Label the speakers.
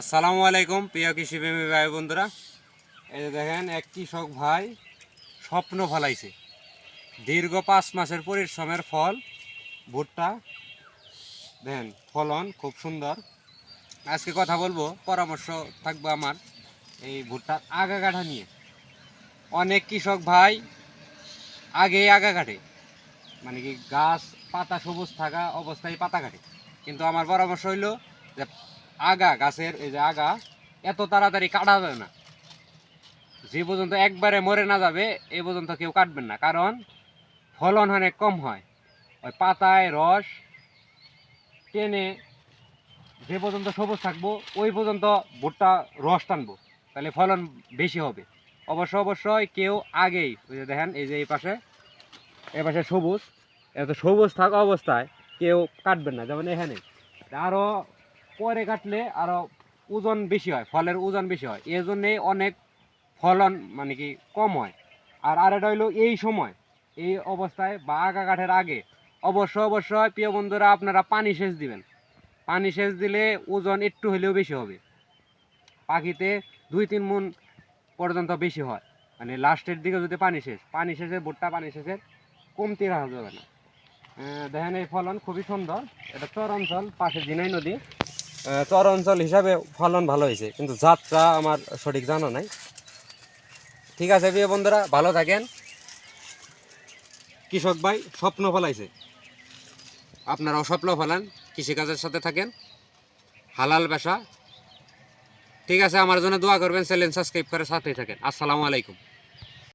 Speaker 1: আসসালামু আলাইকুম, প্রিয় কৃষিপ্রেমী ভাই বন্ধুরা। এই যে দেখেন, এক কৃষক ভাই স্বপ্ন ফলাইছে। দীর্ঘ পাঁচ মাসের পরিশ্রমের ফল, ভুট্টা, দেখেন, ফলন খুব সুন্দর। আজকে কথা বলব, পরামর্শ থাকবে আমার এই ভুট্টার আগা কাঠা নিয়ে। অনেক কৃষক ভাই আগেই আগা কাটে। মানে কি, গাছ পাতা সবুজ থাকা অবস্থায় পাতা কাটে। কিন্তু আমার পরামর্শ হইল যে আগা গাছের, এই যে আগা, এত তাড়াতাড়ি কাটা যাবে না। যে পর্যন্ত একবারে মরে না যাবে, এ পর্যন্ত কেউ কাটবেন না। কারণ ফলন অনেক কম হয়। ওই পাতায় রস টেনে যে পর্যন্ত সবুজ থাকব, ওই পর্যন্ত ভুট্টা রস টানবো। তাহলে ফলন বেশি হবে। অবশ্য অবশ্যই কেউ আগেই, ওই যে দেখেন, এই যে এই পাশে, এ পাশে সবুজ, এত সবুজ থাকা অবস্থায় কেউ কাটবেন না। যেমন এখানে। আরও পরে কাটলে আরও ওজন বেশি হয়, ফলের ওজন বেশি হয়। এই জন্যে অনেক ফলন মানে কি কম হয়। আর আরেকটা হইল এই সময়, এই অবস্থায় বা আগা কাঠের আগে অবশ্য অবশ্যই প্রিয় বন্ধুরা, আপনারা পানি সেচ দিবেন। পানি সেচ দিলে ওজন একটু হলেও বেশি হবে। পাখিতে দুই তিন মন পর্যন্ত বেশি হয়। মানে লাস্টের দিকে যদি পানি সেচ, পানি সেচের ভুট্টা পানি সেচের কমতি রাখা যাবে না। দেখেন এই ফলন খুবই সুন্দর। এটা চর অঞ্চল, পাশে জিনাই নদী। চর অঞ্চল হিসাবে ফলন ভালো হয়েছে, কিন্তু যাত্রা আমার সঠিক জানা নাই। ঠিক আছে, প্রিয় বন্ধুরা, ভালো থাকেন। কৃষক ভাই, স্বপ্ন ফলাইছে। আপনারাও স্বপ্ন ফলান, কৃষিকাজের সাথে থাকেন। হালাল পেশা ঠিক আছে, আমার জন্য দোয়া করবেন, চ্যানেল সাবস্ক্রাইব করে সাথেই থাকেন। আসসালামু আলাইকুম।